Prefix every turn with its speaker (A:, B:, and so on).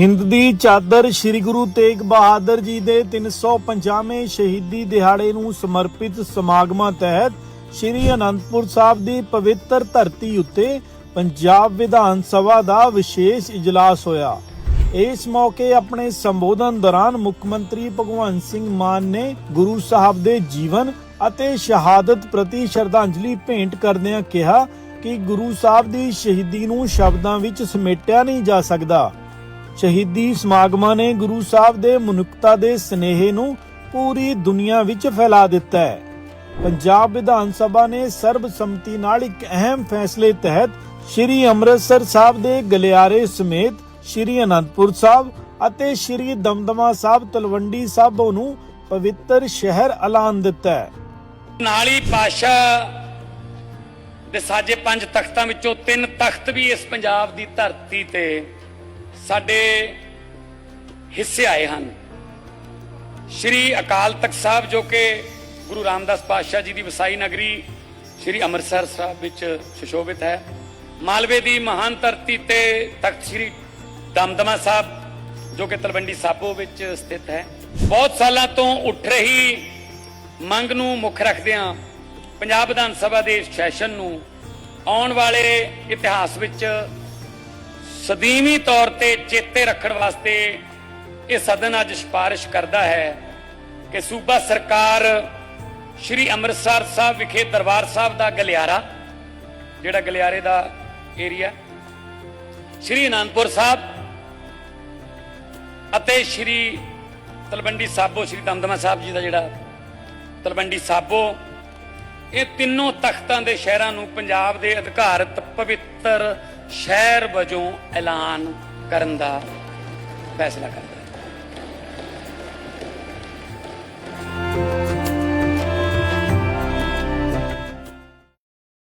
A: ਹਿੰਦ ਦੀ ਚਾਦਰ ਸ੍ਰੀ ਗੁਰੂ ਤੇਗ ਬਹਾਦਰ ਜੀ ਦੇ 350ਵੇਂ ਸ਼ਹੀਦੀ ਦਿਹਾੜੇ ਨੂੰ ਸਮਰਪਿਤ ਸਮਾਗਮਾਂ ਤਹਿਤ ਸ੍ਰੀ ਅਨੰਦਪੁਰ ਸਾਹਿਬ ਦੀ ਪਵਿੱਤਰ ਧਰਤੀ ਉੱਤੇ ਪੰਜਾਬ ਵਿਧਾਨ ਸਭਾ ਦਾ ਵਿਸ਼ੇਸ਼ ਇਜਲਾਸ ਹੋਇਆ। ਇਸ ਮੌਕੇ ਆਪਣੇ ਸੰਬੋਧਨ ਦੌਰਾਨ ਮੁੱਖ ਮੰਤਰੀ ਭਗਵੰਤ ਸਿੰਘ ਮਾਨ ਨੇ ਗੁਰੂ ਸਾਹਿਬ ਦੇ ਜੀਵਨ ਅਤੇ ਸ਼ਹਾਦਤ ਪ੍ਰਤੀ ਸ਼ਰਧਾਂਜਲੀ ਭੇਂਟ ਕਰਦਿਆਂ ਕਿਹਾ ਕਿ ਗੁਰੂ ਸਾਹਿਬ ਦੀ ਸ਼ਹੀਦੀ ਨੂੰ ਸ਼ਬਦਾਂ ਵਿੱਚ ਸਮੇਟਿਆ ਨਹੀਂ ਜਾ ਸਕਦਾ। ਸ਼ਹੀਦੀ ਸਮਾਗਮਾਂ ਨੇ ਗੁਰੂ ਸਾਹਿਬ ਦੇ ਮਨੁੱਖਤਾ ਦੇ ਸਨੇਹ ਨੂੰ ਪੂਰੀ ਦੁਨੀਆ ਵਿੱਚ ਫੈਲਾ ਦਿੱਤਾ ਹੈ। ਪੰਜਾਬ ਵਿਧਾਨ ਸਭਾ ਨੇ ਸਰਬਸੰਮਤੀ ਨਾਲ ਇੱਕ ਅਹਿਮ ਫੈਸਲੇ ਤਹਿਤ ਸ੍ਰੀ ਅੰਮ੍ਰਿਤਸਰ ਸਾਹਿਬ ਦੇ ਗਲਿਆਰੇ ਸਮੇਤ ਸ੍ਰੀ ਅਨੰਦਪੁਰ ਸਾਹਿਬ ਅਤੇ ਸ੍ਰੀ ਦਮਦਮਾ ਸਾਹਿਬ ਤਲਵੰਡੀ ਸਾਬੋ ਨੂੰ ਪਵਿੱਤਰ ਸ਼ਹਿਰ ਐਲਾਨ ਦਿੱਤਾ ਹੈ।
B: ਨਾਲ ਹੀ ਪਾਸ਼ਾ ਦੇ ਸਾਜੇ ਪੰਜ ਤਖਤਾਂ ਵਿੱਚੋਂ ਤਿੰਨ ਤਖਤ ਵੀ ਇਸ ਪੰਜਾਬ ਦੀ ਧਰਤੀ ਤੇ ਸਾਡੇ ਹਿੱਸੇ ਆਏ ਹਨ। ਸ਼੍ਰੀ ਅਕਾਲ ਤਖਤ ਸਾਹਿਬ ਜੋ ਕਿ ਗੁਰੂ ਰਾਮਦਾਸ ਪਾਤਸ਼ਾਹ ਜੀ ਦੀ ਵਸਾਈ ਨਗਰੀ ਸ਼੍ਰੀ ਅੰਮ੍ਰਿਤਸਰ ਸਾਹਿਬ ਵਿੱਚ ਸੁਸ਼ੋਭਿਤ ਹੈ, ਮਾਲਵੇ ਦੀ ਮਹਾਨ ਧਰਤੀ ਤੇ ਤਖਤ ਸ਼੍ਰੀ ਦਮਦਮਾ ਸਾਹਿਬ ਜੋ ਕਿ ਤਲਵੰਡੀ ਸਾਬੋ ਵਿੱਚ ਸਥਿਤ ਹੈ। ਬਹੁਤ ਸਾਲਾਂ ਤੋਂ ਉੱਠ ਰਹੀ ਮੰਗ ਨੂੰ ਮੁੱਖ ਰੱਖਦਿਆਂ ਪੰਜਾਬ ਵਿਧਾਨ ਸਭਾ ਦੇ ਸੈਸ਼ਨ ਨੂੰ ਆਉਣ ਵਾਲੇ ਇਤਿਹਾਸ ਵਿੱਚ ਸਦੀਵੀ ਤੌਰ ਤੇ ਚੇਤੇ ਰੱਖਣ ਵਾਸਤੇ ਇਹ ਸਦਨ ਅੱਜ ਸਿਫਾਰਿਸ਼ ਕਰਦਾ ਹੈ ਕਿ ਸੂਬਾ ਸਰਕਾਰ ਸ਼੍ਰੀ ਅੰਮ੍ਰਿਤਸਰ ਸਾਹਿਬ ਵਿਖੇ ਦਰਬਾਰ ਸਾਹਿਬ ਦਾ ਗਲਿਆਰਾ, ਜਿਹੜਾ ਗਲਿਆਰੇ ਦਾ ਏਰੀਆ ਸ਼੍ਰੀ ਅਨੰਦਪੁਰ ਸਾਹਿਬ ਅਤੇ ਸ਼੍ਰੀ ਤਲਵੰਡੀ ਸਾਬੋ, ਸ਼੍ਰੀ ਦਮਦਮਾ ਸਾਹਿਬ ਜੀ ਦਾ ਜਿਹੜਾ ਤਲਵੰਡੀ ਸਾਬੋ ਇਹ ਤਿੰਨੋਂ ਤਖਤਾਂ ਦੇ ਸ਼ਹਿਰਾਂ ਨੂੰ ਪੰਜਾਬ ਦੇ ਅਧਿਕਾਰਤ ਪਵਿੱਤਰ ਸ਼ਹਿਰ ਵਜੋਂ ਐਲਾਨ ਕਰਨ ਦਾ ਫੈਸਲਾ ਕਰਦਾ ਹੈ।